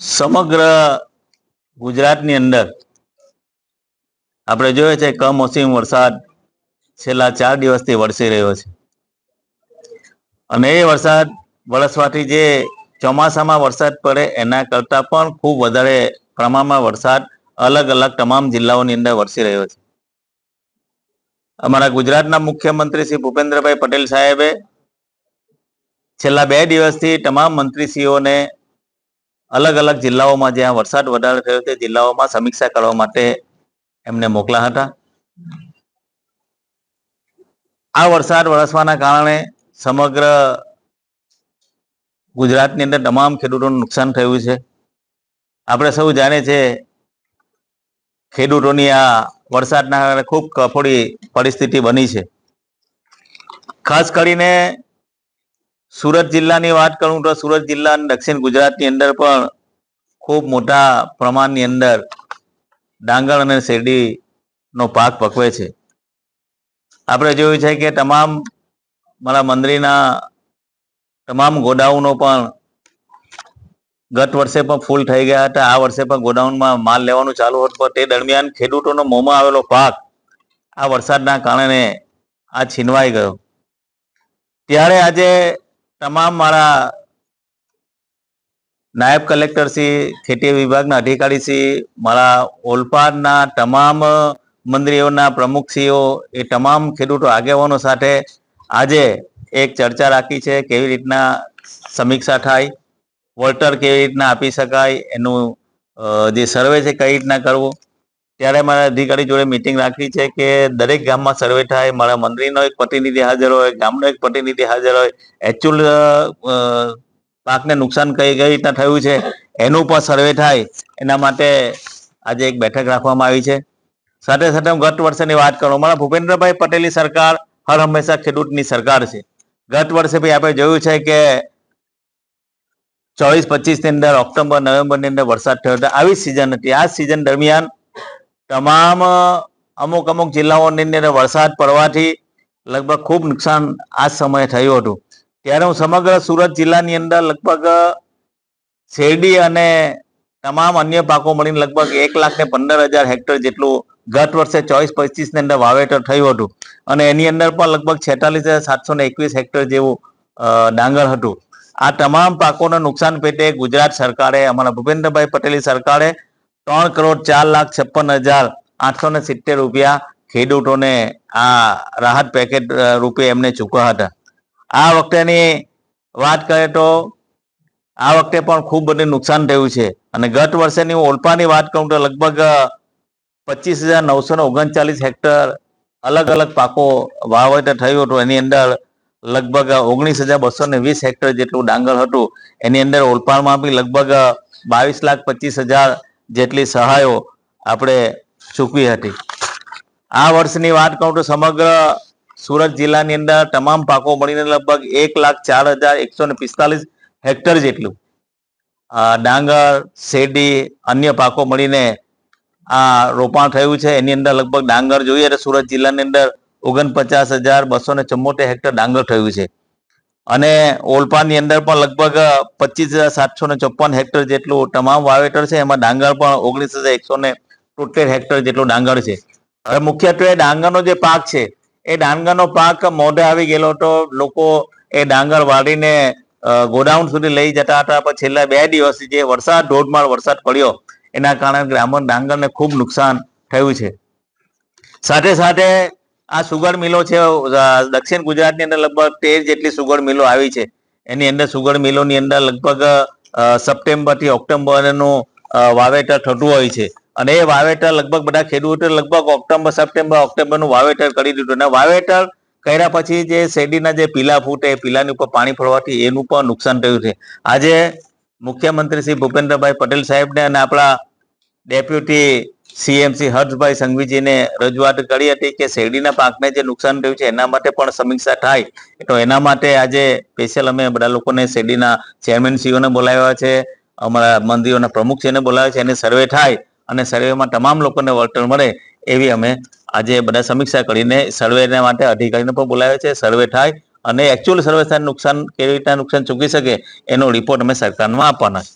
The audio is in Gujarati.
સમગ્ર ગુજરાતની અંદર આપણે જોઈએ છે કમોસમ વરસાદ છેલ્લા ચાર દિવસથી વરસી રહ્યો છે. અને એ વરસાદ વરસવાથી જે ચોમાસામાં વરસાદ પડે એના કરતાં પણ ખૂબ વધારે પ્રમાણમાં વરસાદ અલગ અલગ તમામ જિલ્લાઓની અંદર વરસી રહ્યો છે. અમારા ગુજરાતના મુખ્યમંત્રી શ્રી ભૂપેન્દ્રભાઈ પટેલ સાહેબે છેલ્લા બે દિવસથી તમામ મંત્રીશ્રીઓને અલગ અલગ જિલ્લાઓમાં જ્યાં વરસાદ વધારે થયો તે જિલ્લાઓમાં સમીક્ષા કરવા માટે એમને મોકલા હતા. આ વરસાદ વરસવાના કારણે સમગ્ર ગુજરાતની અંદર તમામ ખેડૂતોનું નુકસાન થયું છે. આપણે સૌ જાણીએ છીએ ખેડૂતોની આ વરસાદના કારણે ખૂબ કફોડી પરિસ્થિતિ બની છે. ખાસ કરીને સુરત જિલ્લાની વાત કરું તો સુરત જિલ્લા દક્ષિણ ગુજરાતની અંદર પણ ખૂબ મોટા પ્રમાણની અંદર ડાંગર અને શેરડીનો પાક પકવે છે. આપણે જોયું છે કે તમામ મારા મંદિરના તમામ ગોડાઉનો પણ ગત વર્ષે પણ ફૂલ થઈ ગયા હતા. આ વર્ષે પણ ગોડાઉનમાં માલ લેવાનું ચાલુ હતું. તે દરમિયાન ખેડૂતોનો મોંમાં આવેલો પાક આ વરસાદના કારણે આ છીનવાઈ ગયો. ત્યારે આજે તમામ મારા નાયબ કલેક્ટર શ્રી, ખેતી વિભાગના અધિકારી શ્રી, મારા ઓલપાડના તમામ મંત્રીઓના પ્રમુખશ્રીઓ એ તમામ ખેડૂતો આગેવાનો સાથે આજે એક ચર્ચા રાખી છે, કેવી રીતના સમીક્ષા થાય વળતર કેવી રીતના આપી શકાય, એનું જે સર્વે છે, કઈ રીતના કરવું ત્યારે મારા અધિકારી જોડે મિટિંગ રાખી છે કે દરેક ગામમાં સર્વે થાય, મારા મંત્રીનો એક પ્રતિનિધિ હાજર હોય, ગામનો એક પ્રતિનિધિ હાજર હોય. એકચ્યુઅલ પાકને નુકસાન કઈ કઈ રીતના થયું છે, એનું પણ સર્વે થાય. એના માટે આજે એક બેઠક રાખવામાં આવી છે. સાથે સાથે હું ગત વર્ષની વાત કરું મારા ભૂપેન્દ્રભાઈ પટેલની સરકાર હર હંમેશા ખેડૂતની સરકાર છે. ગત વર્ષે ભાઈ આપણે જોયું છે કે ચોવીસ પચીસની અંદર ઓક્ટોબર નવેમ્બરની અંદર વરસાદ થયો હતો. આવી સિઝન હતી. આ સિઝન દરમિયાન તમામ, અમુક અમુક જિલ્લાઓની અંદર વરસાદ પડવાથી લગભગ ખૂબ નુકસાન આ સમયે થયું હતું. ત્યારે હું સમગ્ર સુરત જિલ્લાની અંદર લગભગ શેરડી અને તમામ અન્ય પાકો મળીને લગભગ એક લાખ ને પંદર હજાર હેક્ટર જેટલું ગત વર્ષે ચોવીસ પચીસની અંદર વાવેતર થયું હતું. અને એની અંદર પણ લગભગ છેતાલીસ હજાર સાતસો ને એકવીસ હેક્ટર જેવું ડાંગર હતું. આ તમામ પાકોના નુકસાન પેટે ગુજરાત સરકારે, અમારા ભૂપેન્દ્રભાઈ પટેલની સરકારે ત્રણ કરોડ ચાર લાખ છપ્પન હજાર આઠસો ને સિત્તેર રૂપિયા ખેડૂતોને આ રાહત પેકેટ રૂપે એમને ચૂકવ્યા હતા. આ વખતેની વાત કરીએ તો આ વખતે પણ ખૂબ બધું નુકસાન થયું છે. અને ગત વર્ષેની હું ઓલપાની વાત કરું તો લગભગ પચીસ હજાર નવસો ને ઓગણચાલીસ હેક્ટર અલગ અલગ પાકો વાવેતર થયું હતું. એની અંદર લગભગ ઓગણીસ હજાર બસો ને વીસ હેક્ટર જેટલું ડાંગર હતું. એની અંદર ઓલપાણમાં બી લગભગ બાવીસ લાખ પચીસ હજાર જેટલી સહાયો આપણે ચૂકવી હતી. આ વર્ષની વાત કરું તો સમગ્ર સુરત જિલ્લાની અંદર તમામ પાકો મળીને લગભગ એક લાખ ચાર હજાર એકસો ને પિસ્તાલીસ હેક્ટર જેટલું ડાંગર, શેરડી, અન્ય પાકો મળીને આ રોપાણ થયું છે. એની અંદર લગભગ ડાંગર જોઈએ તો સુરત જિલ્લાની અંદર ઓગણપચાસ હજાર બસો ને હેક્ટર ડાંગર થયું છે. અને ઓલપાની અંદર પણ લગભગ પચીસ હજાર સાતસો ને ચોપન હેક્ટર જેટલું તમામ વાવેતર છે. એમાં ડાંગર પણ ઓગણીસ હજાર એકસો ને તોતેર હેક્ટર જેટલું ડાંગર છે. હવે મુખ્યત્વે ડાંગરનો જે પાક છે, એ ડાંગરનો પાક મોઢે આવી ગયેલો તો લોકો એ ડાંગર વાળીને ગોડાઉન સુધી લઈ જતા હતા. પણ છેલ્લા બે દિવસથી જે વરસાદ, ધોધમાર વરસાદ પડ્યો, એના કારણે ગ્રામર ડાંગરને ખૂબ નુકસાન થયું છે. સાથે સાથે આ સુગર મિલો છે દક્ષિણ ગુજરાતની અંદર લગભગ તેર જેટલી સુગર મિલો આવી છે. એની અંદર સુગર મિલોની અંદર લગભગ સપ્ટેમ્બરથી ઓક્ટોમ્બરનું વાવેતર થતું હોય છે. અને એ વાવેતર લગભગ બધા ખેડૂતો લગભગ ઓક્ટોબર સપ્ટેમ્બર ઓક્ટોબરનું વાવેતર કરી દીધું અને વાવેતર કર્યા પછી જે શેરડીના જે પીલા ફૂટે, પીલાની ઉપર પાણી ફરવાથી એનું પણ નુકસાન થયું છે. આજે મુખ્યમંત્રી શ્રી ભૂપેન્દ્રભાઈ પટેલ સાહેબને અને આપણા ડેપ્યુટી સીએમસી હર્ષભાઈ સંઘવીજીને રજૂઆત કરી હતી કે શેરડીના પાકને જે નુકસાન થયું છે, એના માટે પણ સમીક્ષા થાય. તો એના માટે આજે સ્પેશિયલ અમે બધા લોકોને શેરડીના ચેરમેનશ્રીઓને બોલાવ્યા છે, અમારા મંત્રીઓના પ્રમુખશ્રીને બોલાવ્યા છે, એને સર્વે થાય અને સર્વેમાં તમામ લોકોને વળતર મળે એવી અમે આજે બધા સમીક્ષા કરીને સર્વેના માટે અધિકારીને પણ બોલાવ્યા છે સર્વે થાય અને એકચ્યુઅલ સર્વે થાય, નુકસાન કેવી રીતના નુકસાન ચૂકી શકે એનો રિપોર્ટ અમે સરકારમાં આપવાના છે.